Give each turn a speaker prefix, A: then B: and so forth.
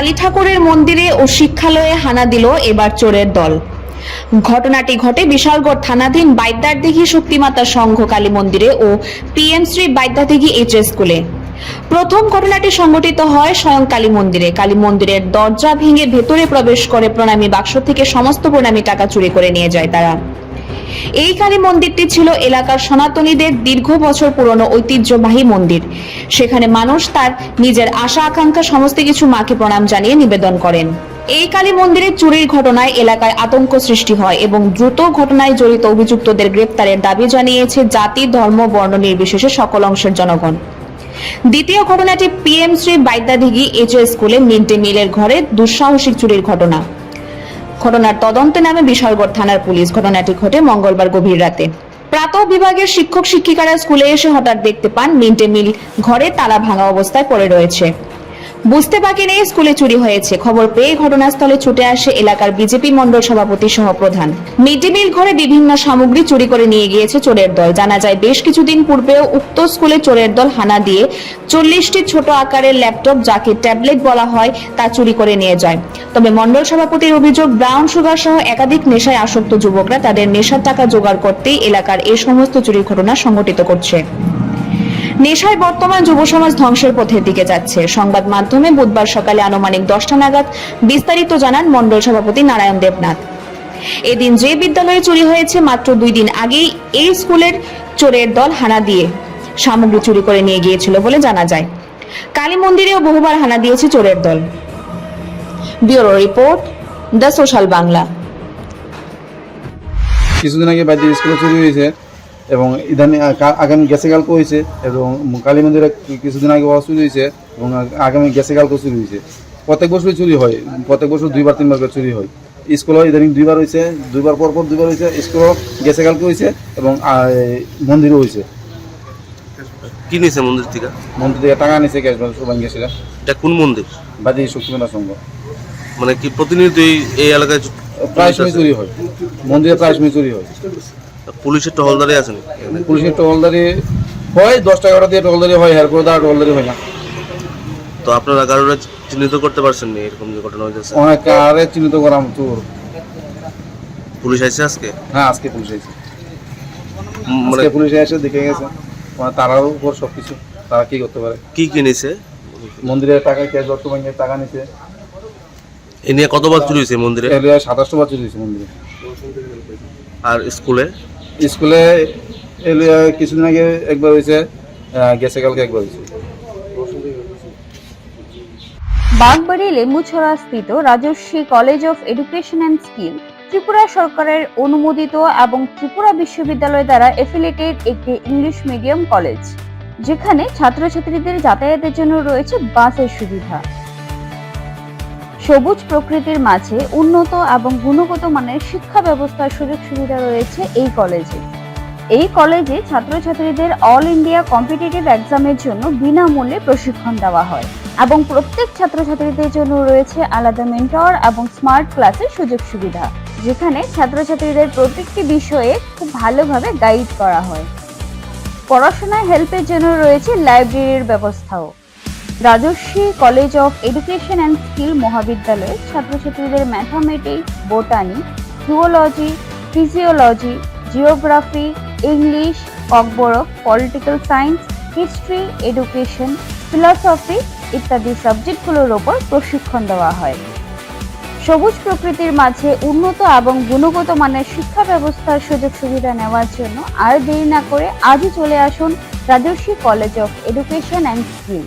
A: কালী ঠাকুরের মন্দিরে ও শিক্ষালয়ে হানা দিল এবার চোরের দল। ঘটনাটি ঘটে বিশালগড় থানাধীন বাইদ্যারদিঘি শক্তিমাতা সংঘ কালী মন্দিরে ও পিএম শ্রী বাইদ্যারদিঘি এইচ স্কুলে। প্রথম ঘটনাটি সংঘটিত হয় স্বয়ং কালী মন্দিরে। কালী মন্দিরের দরজা ভেঙে ভেতরে প্রবেশ করে প্রণামী বাক্স থেকে সমস্ত প্রণামী টাকা চুরি করে নিয়ে যায় তারা। এই কালী মন্দিরটি ছিল এলাকার সনাতনীদের দীর্ঘ বছর পুরনো ঐতিহ্যবাহী মন্দির। সেখানে মানুষ তার নিজের আশা, আকাঙ্ক্ষা, সমস্ত কিছু মাকে প্রণাম জানিয়ে নিবেদন করেন। এই কালী মন্দিরের চুরির ঘটনায় এলাকায় আতঙ্ক সৃষ্টি হয় এবং দ্রুত ঘটনায় জড়িত অভিযুক্তদের গ্রেপ্তারের দাবি জানিয়েছে জাতি, ধর্ম, বর্ণ নির্বিশেষে সকল অংশের জনগণ। দ্বিতীয় ঘটনাটি পিএম শ্রী বাইদ্যাদিঘি এইচএস স্কুলে মিড ডে মিলের ঘরে দুঃসাহসিক চুরির ঘটনা। ঘটনার তদন্তে নামে বিশালগড় থানার পুলিশ ঘটনাটি ঘটে মঙ্গলবার গভীর রাতে। প্রাতঃ বিভাগের শিক্ষক শিক্ষিকারা স্কুলে এসে হঠাৎ দেখতে পান মিড ডে মিল ঘরে তালা ভাঙা অবস্থায় পড়ে রয়েছে। বুঝতে নেই, স্কুলে চুরি হয়েছে। খবর পেয়ে ঘটনাস্থলে ছুটে আসে এলাকার বিজেপি মণ্ডল সভাপতি সহ প্রধান মিড ডে মিল ঘরে বিভিন্ন সামগ্রী চুরি করে নিয়ে গিয়েছে চোরের দল। জানা যায়, বেশ কিছুদিন পূর্বেও উক্ত স্কুলে চোরের দল হানা দিয়ে চল্লিশটি ছোট আকারের ল্যাপটপ, যাকে ট্যাবলেট বলা হয়, তা চুরি করে নিয়ে যায়। তবে মণ্ডল সভাপতির অভিযোগ, ব্রাউন সুগার সহ একাধিক নেশায় আসক্ত যুবকরা তাদের নেশার টাকা জোগাড় করতেই এলাকার এই সমস্ত চুরির ঘটনা সংঘটিত করছে। নেশায় বর্তমান যুব সমাজ ধ্বংসের পথের দিকে যাচ্ছে। সংবাদ মাধ্যমে বুধবার সকালে আনুমানিক দশটা নাগাদ বিস্তারিত জানান মণ্ডল সভাপতি নারায়ণ দেবনাথ। এদিন যে বিদ্যালয়ে চুরি হয়েছে মাত্র দুই দিন আগেই এই স্কুলের চোরের দল হানা দিয়ে সামগ্রী চুরি করে নিয়ে গিয়েছিল বলে জানা যায়। কালী মন্দিরেও বহুবার হানা দিয়েছে চোরের দল। Bureau report, the social Bangla.
B: কিছুদিন আগে বাদ্য স্কুলে চুরি হয়েছে। এবং ইদানিং আগামী গেছে কালকে হয়েছে এবং কালী মন্দিরে কিছুদিন আগে চুরি হয়েছে এবং আগামী গেছে কালকে চুরি হয়েছে প্রত্যেক বছরই চুরি হয় প্রত্যেক বছর দুইবার তিনবার করে চুরি হয়। স্কুলও ইদানিং দুইবার হয়েছে দুইবার পর পর দুইবার হয়েছে স্কুলও গেছে কালকে হয়েছে এবং মন্দিরও হয়েছে
C: কি নিছে মন্দির থেকে?
B: মন্দির থেকে টাকা নিছে গ্যাস সবাই গেছিল
C: এটা কোন মন্দির?
B: বাদি শক্তিমেলা সংঘ।
C: মানে কি প্রতিনিয়ত এই এলাকায়
B: প্রায় সময় চুরি হয়। মন্দিরে প্রায় সময় চুরি হয়।
C: পুলিশের টহলদারি আছে
B: পুলিশের টহলদারি হয় দশ টাকা দিয়ে টহলদারি হয় হেয়ার দ্বারা টহলদারি হয় না।
C: তো আপনারা কারোর চিহ্নিত করতে পারছেন না এরকম যে ঘটনা হয়েছে
B: অনেক আরে চিহ্নিত করাম তোর
C: পুলিশ আইছে আজকে?
B: হ্যাঁ আজকে পুলিশ এসেছে
C: মানে
B: আজকে পুলিশ এসে দেখে গেছে। মানে তারাও উপর সব কিছু তারা কি করতে পারে?
C: কি কি নিছে
B: মন্দিরের টাকা ক্যাশ অর্থ ব্যাংকের টাকা নিছে।
C: এ নিয়ে কতবার চুরি হয়েছে মন্দিরে?
B: সাতাশটো বার চুরি হয়েছে মন্দিরে।
C: আর স্কুলে?
B: স্কুলে কিছুদিন আগে একবার হয়েছে গেছে কালকে একবার হয়েছে।
D: বাগবাড়ি লেম্বুছড়া স্থিত Rajaswi college of education and skill, Tripura সরকারের অনুমোদিত এবং ত্রিপুরা বিশ্ববিদ্যালয় দ্বারা এফিলেটেড একটি ইংলিশ মিডিয়াম কলেজ, যেখানে ছাত্রছাত্রীদের যাতায়াতের জন্য রয়েছে বাসের সুবিধা। সবুজ প্রকৃতির মাঝে উন্নত এবং গুণগত মানের শিক্ষা ব্যবস্থার সুযোগ সুবিধা রয়েছে এই কলেজে। এই কলেজে ছাত্রছাত্রীদের অল ইন্ডিয়া কম্পিটিটিভ এক্সামের জন্য বিনামূল্যে প্রশিক্ষণ দেওয়া হয় এবং প্রত্যেক ছাত্রছাত্রীদের জন্য রয়েছে আলাদা মেন্টর এবং স্মার্ট ক্লাসের সুযোগ সুবিধা, যেখানে ছাত্রছাত্রীদের প্রত্যেকটি বিষয়ে খুব ভালোভাবে গাইড করা হয়। পড়াশোনায় হেল্পের জন্য রয়েছে লাইব্রেরির ব্যবস্থাও। Rajaswi college of education and skill মহাবিদ্যালয়ে ছাত্রছাত্রীদের mathematics, botany zoology physiology geography English Kokborok political science history education philosophy ইত্যাদি সাবজেক্টগুলোর ওপর প্রশিক্ষণ দেওয়া হয়। সবুজ প্রকৃতির মাঝে উন্নত এবং গুণগত মানের শিক্ষা ব্যবস্থার সুযোগ সুবিধা নেওয়ার জন্য আর দেরি না করে আজই চলে আসুন Rajaswi college of education and skill.